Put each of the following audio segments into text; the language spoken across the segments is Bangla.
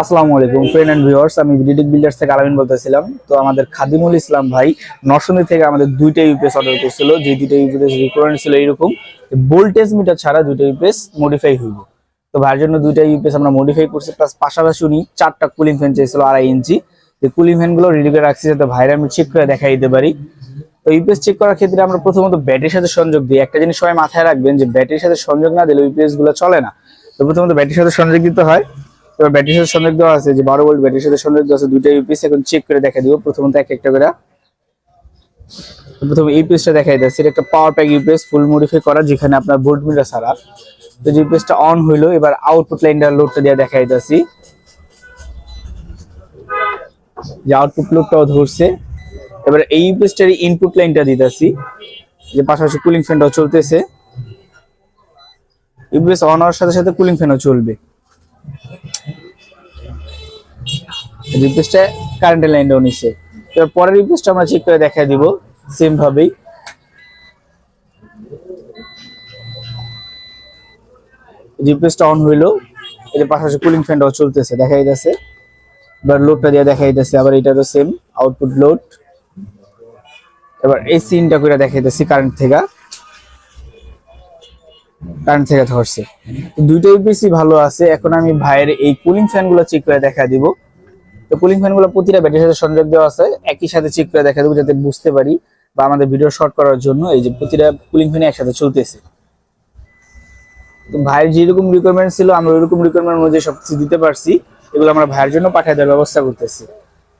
আসসালামু আলাইকুম ফ্রেন্ড অ্যান্ড ভিউয়ার্স আমি বিডিডিক বিল্ডার্স থেকে আলামিন বলতেছিলাম। তো আমাদের খাদিমুল ইসলাম ভাই নরসন্দী থেকে আমাদের দুইটা ইউপিএস অর্ডার করছিল, যে দুইটা ইউপিএস রিকোয়ারমেন্ট ছিল এরকম ভোল্টেজ মিটার ছাড়া দুইটা ইউপিএস মডিফাই হইব। তো ভাইয়ের জন্য দুইটা ইউপিএস আমরা মডিফাই করছি প্লাস পাশাপাশি উনি চারটা কুলিং ফ্যান চেয়েছিল আড়াই ইঞ্চি। যে কুলিং ফ্যানগুলো রেডি করে রাখছি যাতে ভাইরা আমি চেক করে দেখাই দিতে পারি। তো ইউপিএস চেক করার ক্ষেত্রে আমরা প্রথমত ব্যাটারির সাথে সংযোগ দিই। একটা জিনিস সবাই মাথায় রাখবেন যে ব্যাটারির সাথে সংযোগ না দিলে ইউপিএসগুলো চলে না। তো প্রথমত ব্যাটারির সাথে সংযোগ দিতে হয়। এবার ব্যাটারির সাথে সংযোগ দেওয়া আছে, যে বারো ভোল্ট ব্যাটারির সাথে সংযোগ দেওয়া আছে, দুইটা ইউপিএস এখন চেক করে দেখা দিব। প্রথমত এক একটা করে। প্রথমে ইউপিএসটা দেখাই দিচ্ছে। এটা একটা power pack UPS full modify করা, যেখানে আপনার ভোল্ট মিটার ছাড়া। তো যে ইউপিএসটা অন হইল, এবার আউটপুট লাইনটা লোডটা দিয়ে দেখাই দিচ্ছি। যে আউটপুট লোডটাও ধরছে। এবার এই ইউপিএসটার ইনপুট লাইনটা দিতেছি। যে পাশাপাশি কুলিং ফ্যানটাও চলতেছে। ইউপিএস অন হওয়ার সাথে সাথে কুলিং ফ্যানও চলবে। রিকোয়েস্টে কারেন্টের লাইনটাও নিচ্ছে এবার পরের রিকোয়েস্টটা আমরা চেক করে দেখা দিব সেম ভাবেই। রিকোয়েস্টটা অন হইল, এর পাশাপাশি কুলিং ফ্যানটাও চলতেছে দেখা যাচ্ছে এবার লোডটা দিয়ে দেখা যাচ্ছে আবার এটারও সেম আউটপুট লোড এবার এই সিনটা করে দেখা যাচ্ছে কারেন্ট থেকে। কারেন্ট থেকে ধরছে তো দুইটা ইউপিসি ভালো আছে। এখন আমি ভাইয়ের এই কুলিং ফ্যানগুলো চেক করে দেখা দিব। তো কুলিং ফ্যানগুলো প্রতিটা ব্যাটারির সাথে সংযোগ দেওয়া আছে। একই সাথে চেক করে দেখা দেবো যাতে বুঝতে পারি বা আমাদের ভিডিও শর্ট করার জন্য এই যে প্রতিটা কুলিং ফ্যান একসাথে চলতেছে। তো ভাইয়ের যেরকম রিকোয়ারমেন্ট ছিল, আমরা ওইরকম রিকোয়ারমেন্ট অনুযায়ী সব কিছু দিতে পারছি। এগুলো আমরা ভাইয়ের জন্য পাঠিয়ে দেওয়ার ব্যবস্থা করতেছি।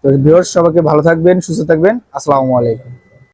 তো ভিউয়ার্স সবাইকে ভালো থাকবেন, সুস্থ থাকবেন। আসসালামু আলাইকুম।